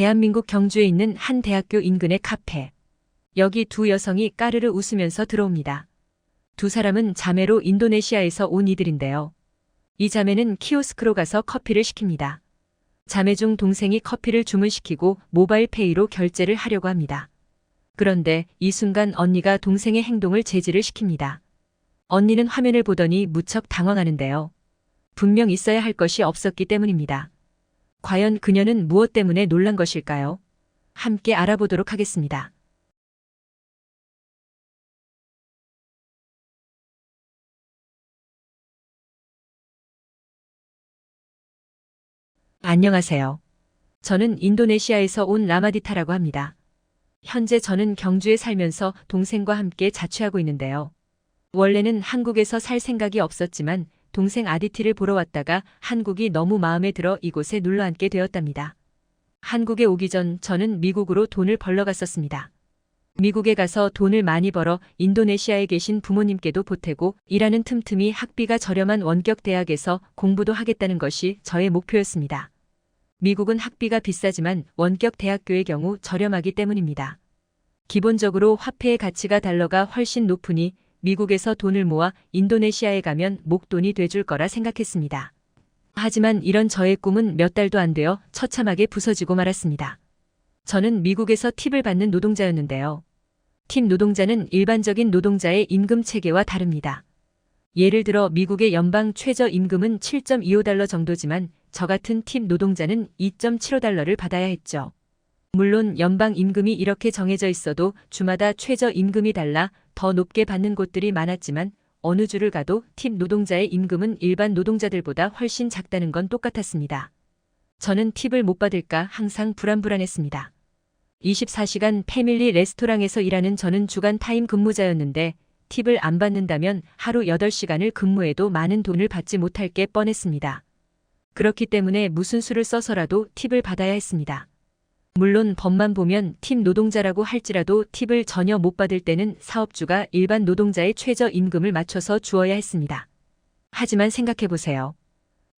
대한민국 경주에 있는 한 대학교 인근의 카페. 여기 두 여성이 까르르 웃으면서 들어옵니다. 두 사람은 자매로 인도네시아에서 온 이들인데요. 이 자매는 키오스크로 가서 커피를 시킵니다. 자매 중 동생이 커피를 주문시키고 모바일 페이로 결제를 하려고 합니다. 그런데 이 순간 언니가 동생의 행동을 제지를 시킵니다. 언니는 화면을 보더니 무척 당황하는데요. 분명 있어야 할 것이 없었기 때문입니다. 과연 그녀는 무엇 때문에 놀란 것일까요? 함께 알아보도록 하겠습니다. 안녕하세요. 저는 인도네시아에서 온 라마디타라고 합니다. 현재 저는 경주에 살면서 동생과 함께 자취하고 있는데요. 원래는 한국에서 살 생각이 없었지만 동생 아디티를 보러 왔다가 한국이 너무 마음에 들어 이곳에 눌러 앉게 되었답니다. 한국에 오기 전 저는 미국으로 돈을 벌러 갔었습니다. 미국에 가서 돈을 많이 벌어 인도네시아에 계신 부모님께도 보태고 일하는 틈틈이 학비가 저렴한 원격 대학에서 공부도 하겠다는 것이 저의 목표였습니다. 미국은 학비가 비싸지만 원격 대학교의 경우 저렴하기 때문입니다. 기본적으로 화폐의 가치가 달러가 훨씬 높으니 미국에서 돈을 모아 인도네시아에 가면 목돈이 돼줄 거라 생각했습니다. 하지만 이런 저의 꿈은 몇 달도 안 되어 처참하게 부서지고 말았습니다. 저는 미국에서 팁을 받는 노동자였는데요. 팁 노동자는 일반적인 노동자의 임금 체계와 다릅니다. 예를 들어 미국의 연방 최저 임금은 7.25달러 정도지만 저 같은 팁 노동자는 2.75달러를 받아야 했죠. 물론 연방 임금이 이렇게 정해져 있어도 주마다 최저 임금이 달라 더 높게 받는 곳들이 많았지만 어느 주를 가도 팁 노동자의 임금은 일반 노동자들보다 훨씬 작다는 건 똑같았습니다. 저는 팁을 못 받을까 항상 불안불안했습니다. 24시간 패밀리 레스토랑에서 일하는 저는 주간 타임 근무자였는데 팁을 안 받는다면 하루 8시간을 근무해도 많은 돈을 받지 못할 게 뻔했습니다. 그렇기 때문에 무슨 수를 써서라도 팁을 받아야 했습니다. 물론 법만 보면 팁 노동자라고 할지라도 팁을 전혀 못 받을 때는 사업주가 일반 노동자의 최저 임금을 맞춰서 주어야 했습니다. 하지만 생각해보세요.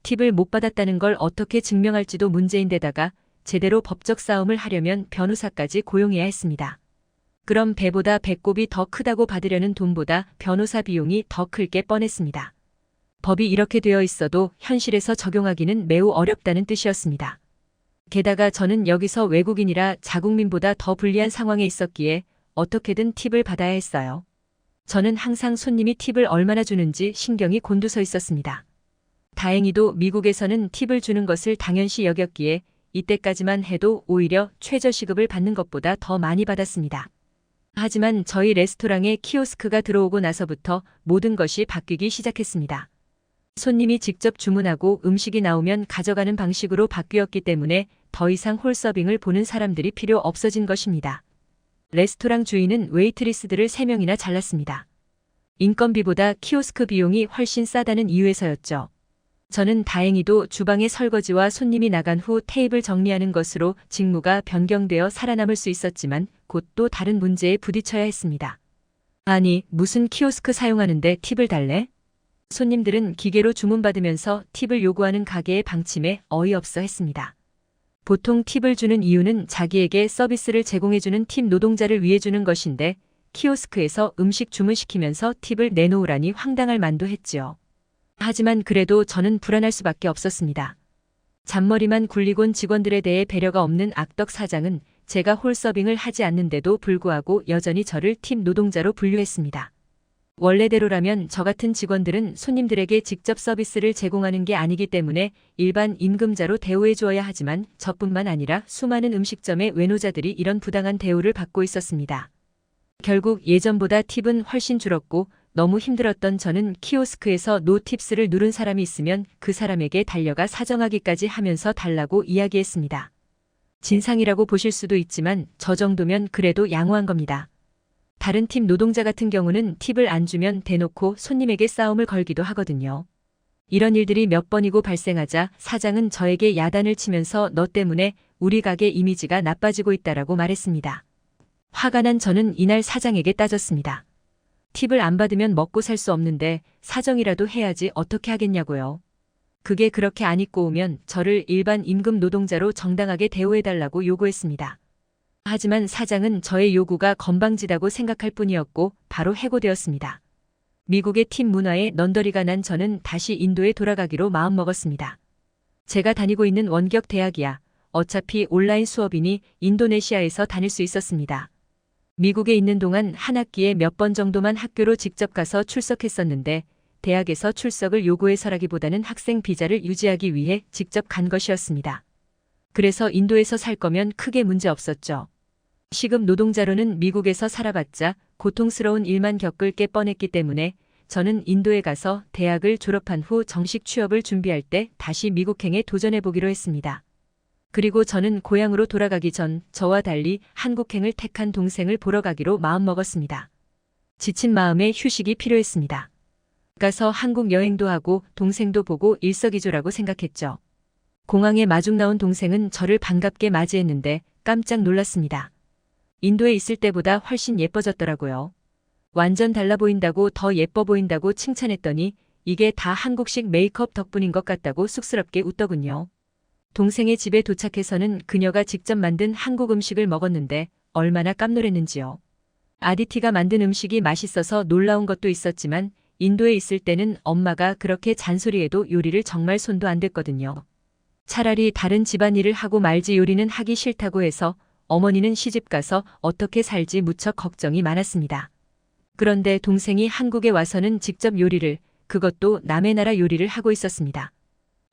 팁을 못 받았다는 걸 어떻게 증명할지도 문제인데다가 제대로 법적 싸움을 하려면 변호사까지 고용해야 했습니다. 그럼 배보다 배꼽이 더 크다고 받으려는 돈보다 변호사 비용이 더 클 게 뻔했습니다. 법이 이렇게 되어 있어도 현실에서 적용하기는 매우 어렵다는 뜻이었습니다. 게다가 저는 여기서 외국인이라 자국민보다 더 불리한 상황에 있었기에 어떻게든 팁을 받아야 했어요. 저는 항상 손님이 팁을 얼마나 주는지 신경이 곤두서 있었습니다. 다행히도 미국에서는 팁을 주는 것을 당연시 여겼기에 이때까지만 해도 오히려 최저시급을 받는 것보다 더 많이 받았습니다. 하지만 저희 레스토랑에 키오스크가 들어오고 나서부터 모든 것이 바뀌기 시작했습니다. 손님이 직접 주문하고 음식이 나오면 가져가는 방식으로 바뀌었기 때문에 더 이상 홀서빙을 보는 사람들이 필요 없어진 것입니다. 레스토랑 주인은 웨이트리스들을 3명이나 잘랐습니다. 인건비보다 키오스크 비용이 훨씬 싸다는 이유에서였죠. 저는 다행히도 주방의 설거지와 손님이 나간 후 테이블 정리하는 것으로 직무가 변경되어 살아남을 수 있었지만 곧 또 다른 문제에 부딪혀야 했습니다. 아니, 무슨 키오스크 사용하는데 팁을 달래? 손님들은 기계로 주문받으면서 팁을 요구하는 가게의 방침에 어이없어 했습니다. 보통 팁을 주는 이유는 자기에게 서비스를 제공해주는 팁 노동자를 위해 주는 것인데 키오스크에서 음식 주문시키면서 팁을 내놓으라니 황당할 만도 했지요. 하지만 그래도 저는 불안할 수밖에 없었습니다. 잔머리만 굴리곤 직원들에 대해 배려가 없는 악덕 사장은 제가 홀서빙을 하지 않는데도 불구하고 여전히 저를 팀 노동자로 분류했습니다. 원래대로라면 저 같은 직원들은 손님들에게 직접 서비스를 제공하는 게 아니기 때문에 일반 임금자로 대우해 주어야 하지만 저뿐만 아니라 수많은 음식점의 외노자들이 이런 부당한 대우를 받고 있었습니다. 결국 예전보다 팁은 훨씬 줄었고 너무 힘들었던 저는 키오스크에서 노 팁스를 누른 사람이 있으면 그 사람에게 달려가 사정하기까지 하면서 달라고 이야기했습니다. 진상이라고 보실 수도 있지만 저 정도면 그래도 양호한 겁니다. 다른 팀 노동자 같은 경우는 팁을 안 주면 대놓고 손님에게 싸움을 걸기도 하거든요. 이런 일들이 몇 번이고 발생하자 사장은 저에게 야단을 치면서 너 때문에 우리 가게 이미지가 나빠지고 있다라고 말했습니다. 화가 난 저는 이날 사장에게 따졌습니다. 팁을 안 받으면 먹고 살 수 없는데 사정이라도 해야지 어떻게 하겠냐고요. 그게 그렇게 안 입고 오면 저를 일반 임금 노동자로 정당하게 대우해달라고 요구했습니다. 하지만 사장은 저의 요구가 건방지다고 생각할 뿐이었고 바로 해고되었습니다. 미국의 팀 문화에 넌더리가 난 저는 다시 인도에 돌아가기로 마음먹었습니다. 제가 다니고 있는 원격 대학이야. 어차피 온라인 수업이니 인도네시아에서 다닐 수 있었습니다. 미국에 있는 동안 한 학기에 몇 번 정도만 학교로 직접 가서 출석했었는데 대학에서 출석을 요구해서라기보다는 학생 비자를 유지하기 위해 직접 간 것이었습니다. 그래서 인도에서 살 거면 크게 문제 없었죠. 시급 노동자로는 미국에서 살아봤자 고통스러운 일만 겪을 게 뻔했기 때문에 저는 인도에 가서 대학을 졸업한 후 정식 취업을 준비할 때 다시 미국행에 도전해보기로 했습니다. 그리고 저는 고향으로 돌아가기 전 저와 달리 한국행을 택한 동생을 보러 가기로 마음먹었습니다. 지친 마음에 휴식이 필요했습니다. 가서 한국 여행도 하고 동생도 보고 일석이조라고 생각했죠. 공항에 마중 나온 동생은 저를 반갑게 맞이했는데 깜짝 놀랐습니다. 인도에 있을 때보다 훨씬 예뻐졌더라고요. 완전 달라 보인다고 더 예뻐 보인다고 칭찬했더니 이게 다 한국식 메이크업 덕분인 것 같다고 쑥스럽게 웃더군요. 동생의 집에 도착해서는 그녀가 직접 만든 한국 음식을 먹었는데 얼마나 깜놀했는지요. 아디티가 만든 음식이 맛있어서 놀라운 것도 있었지만 인도에 있을 때는 엄마가 그렇게 잔소리해도 요리를 정말 손도 안 댔거든요. 차라리 다른 집안일을 하고 말지 요리는 하기 싫다고 해서 어머니는 시집 가서 어떻게 살지 무척 걱정이 많았습니다. 그런데 동생이 한국에 와서는 직접 요리를, 그것도 남의 나라 요리를 하고 있었습니다.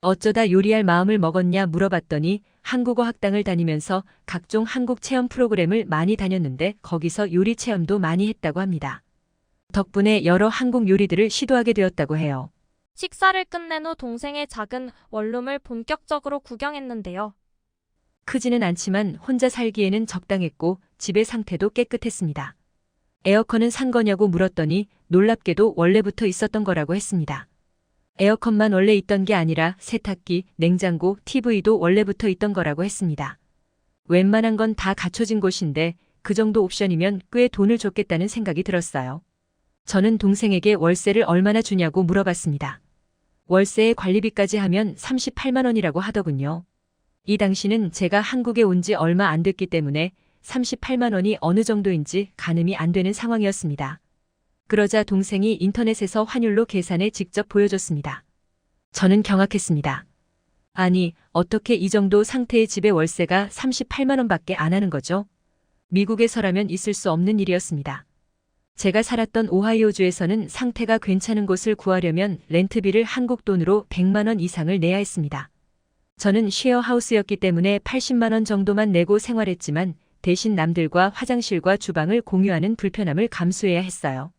어쩌다 요리할 마음을 먹었냐 물어봤더니 한국어 학당을 다니면서 각종 한국 체험 프로그램을 많이 다녔는데 거기서 요리 체험도 많이 했다고 합니다. 덕분에 여러 한국 요리들을 시도하게 되었다고 해요. 식사를 끝낸 후 동생의 작은 원룸을 본격적으로 구경했는데요. 크지는 않지만 혼자 살기에는 적당했고 집의 상태도 깨끗했습니다. 에어컨은 산 거냐고 물었더니 놀랍게도 원래부터 있었던 거라고 했습니다. 에어컨만 원래 있던 게 아니라 세탁기, 냉장고, TV도 원래부터 있던 거라고 했습니다. 웬만한 건 다 갖춰진 곳인데 그 정도 옵션이면 꽤 돈을 줬겠다는 생각이 들었어요. 저는 동생에게 월세를 얼마나 주냐고 물어봤습니다. 월세에 관리비까지 하면 38만 원이라고 하더군요. 이 당시는 제가 한국에 온 지 얼마 안 됐기 때문에 38만 원이 어느 정도인지 가늠이 안 되는 상황이었습니다. 그러자 동생이 인터넷에서 환율로 계산해 직접 보여줬습니다. 저는 경악했습니다. 아니, 어떻게 이 정도 상태의 집의 월세가 38만 원밖에 안 하는 거죠? 미국에서라면 있을 수 없는 일이었습니다. 제가 살았던 오하이오주에서는 상태가 괜찮은 곳을 구하려면 렌트비를 한국 돈으로 100만 원 이상을 내야 했습니다. 저는 쉐어하우스였기 때문에 80만 원 정도만 내고 생활했지만 대신 남들과 화장실과 주방을 공유하는 불편함을 감수해야 했어요.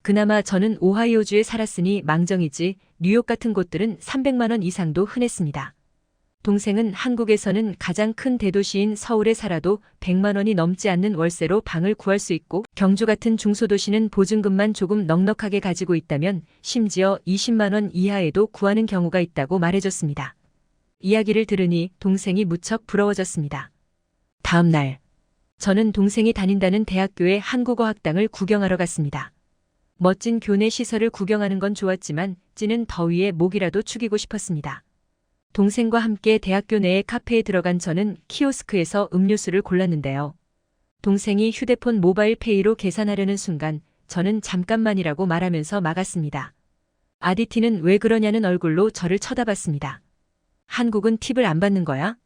그나마 저는 오하이오주에 살았으니 망정이지 뉴욕 같은 곳들은 300만 원 이상도 흔했습니다. 동생은 한국에서는 가장 큰 대도시인 서울에 살아도 100만 원이 넘지 않는 월세로 방을 구할 수 있고 경주 같은 중소도시는 보증금만 조금 넉넉하게 가지고 있다면 심지어 20만 원 이하에도 구하는 경우가 있다고 말해줬습니다. 이야기를 들으니 동생이 무척 부러워졌습니다. 다음 날 저는 동생이 다닌다는 대학교의 한국어 학당을 구경하러 갔습니다. 멋진 교내 시설을 구경하는 건 좋았지만 찌는 더위에 목이라도 축이고 싶었습니다. 동생과 함께 대학교 내의 카페에 들어간 저는 키오스크에서 음료수를 골랐는데요. 동생이 휴대폰 모바일 페이로 계산하려는 순간 저는 잠깐만이라고 말하면서 막았습니다. 아디티는 왜 그러냐는 얼굴로 저를 쳐다봤습니다. 한국은 팁을 안 받는 거야?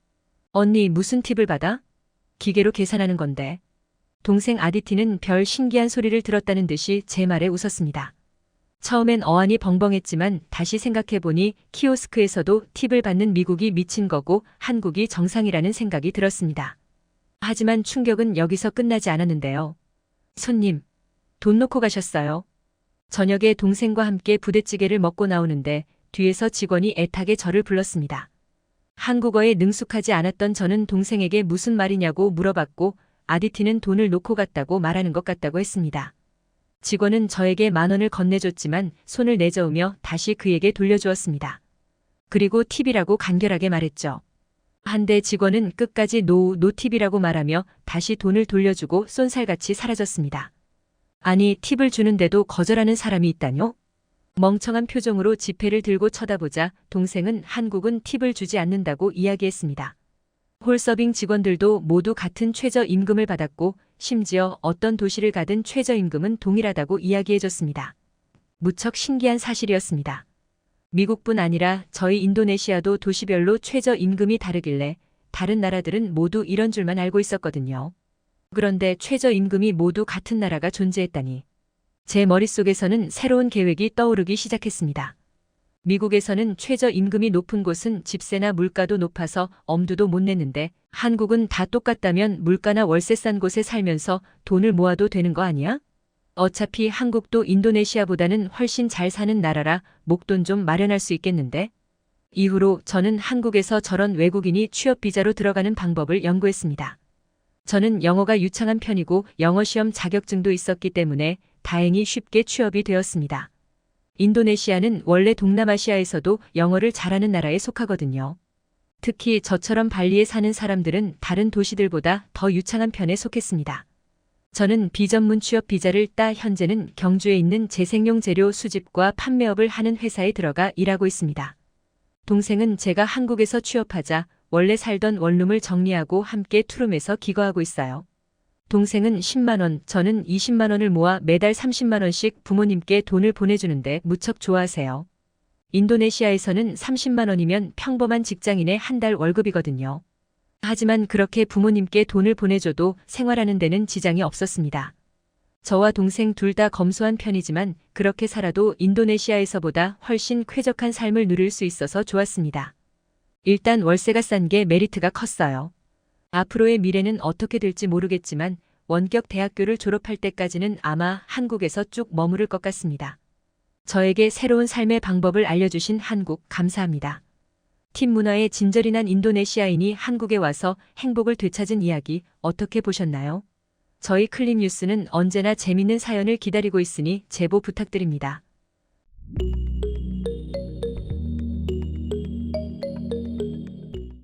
언니 무슨 팁을 받아? 기계로 계산하는 건데. 동생 아디티는 별 신기한 소리를 들었다는 듯이 제 말에 웃었습니다. 처음엔 어안이 벙벙했지만 다시 생각해보니 키오스크에서도 팁을 받는 미국이 미친 거고 한국이 정상이라는 생각이 들었습니다. 하지만 충격은 여기서 끝나지 않았는데요. 손님, 돈 놓고 가셨어요. 저녁에 동생과 함께 부대찌개를 먹고 나오는데 뒤에서 직원이 애타게 저를 불렀습니다. 한국어에 능숙하지 않았던 저는 동생에게 무슨 말이냐고 물어봤고 아디티는 돈을 놓고 갔다고 말하는 것 같다고 했습니다. 직원은 저에게 만 원을 건네줬지만 손을 내저으며 다시 그에게 돌려주었습니다. 그리고 팁이라고 간결하게 말했죠. 한데 직원은 끝까지 노우 노팁이라고 말하며 다시 돈을 돌려주고 쏜살같이 사라졌습니다. 아니 팁을 주는데도 거절하는 사람이 있다뇨? 멍청한 표정으로 지폐를 들고 쳐다보자 동생은 한국은 팁을 주지 않는다고 이야기했습니다. 홀서빙 직원들도 모두 같은 최저임금을 받았고 심지어 어떤 도시를 가든 최저임금은 동일하다고 이야기해줬습니다. 무척 신기한 사실이었습니다. 미국뿐 아니라 저희 인도네시아도 도시별로 최저임금이 다르길래 다른 나라들은 모두 이런 줄만 알고 있었거든요. 그런데 최저임금이 모두 같은 나라가 존재했다니. 제 머릿속에서는 새로운 계획이 떠오르기 시작했습니다. 미국에서는 최저임금이 높은 곳은 집세나 물가도 높아서 엄두도 못 냈는데 한국은 다 똑같다면 물가나 월세 싼 곳에 살면서 돈을 모아도 되는 거 아니야? 어차피 한국도 인도네시아보다는 훨씬 잘 사는 나라라 목돈 좀 마련할 수 있겠는데? 이후로 저는 한국에서 저런 외국인이 취업 비자로 들어가는 방법을 연구했습니다. 저는 영어가 유창한 편이고 영어 시험 자격증도 있었기 때문에 다행히 쉽게 취업이 되었습니다. 인도네시아는 원래 동남아시아에서도 영어를 잘하는 나라에 속하거든요. 특히 저처럼 발리에 사는 사람들은 다른 도시들보다 더 유창한 편에 속했습니다. 저는 비전문 취업 비자를 따 현재는 경주에 있는 재생용 재료 수집과 판매업을 하는 회사에 들어가 일하고 있습니다. 동생은 제가 한국에서 취업하자 원래 살던 원룸을 정리하고 함께 투룸에서 기거하고 있어요. 동생은 10만원, 저는 20만원을 모아 매달 30만원씩 부모님께 돈을 보내주는데 무척 좋아하세요. 인도네시아에서는 30만원이면 평범한 직장인의 한 달 월급이거든요. 하지만 그렇게 부모님께 돈을 보내줘도 생활하는 데는 지장이 없었습니다. 저와 동생 둘 다 검소한 편이지만 그렇게 살아도 인도네시아에서보다 훨씬 쾌적한 삶을 누릴 수 있어서 좋았습니다. 일단 월세가 싼 게 메리트가 컸어요. 앞으로의 미래는 어떻게 될지 모르겠지만 원격 대학교를 졸업할 때까지는 아마 한국에서 쭉 머무를 것 같습니다. 저에게 새로운 삶의 방법을 알려주신 한국 감사합니다. 팀 문화에 진절이 난 인도네시아인이 한국에 와서 행복을 되찾은 이야기 어떻게 보셨나요? 저희 클립 뉴스는 언제나 재밌는 사연을 기다리고 있으니 제보 부탁드립니다.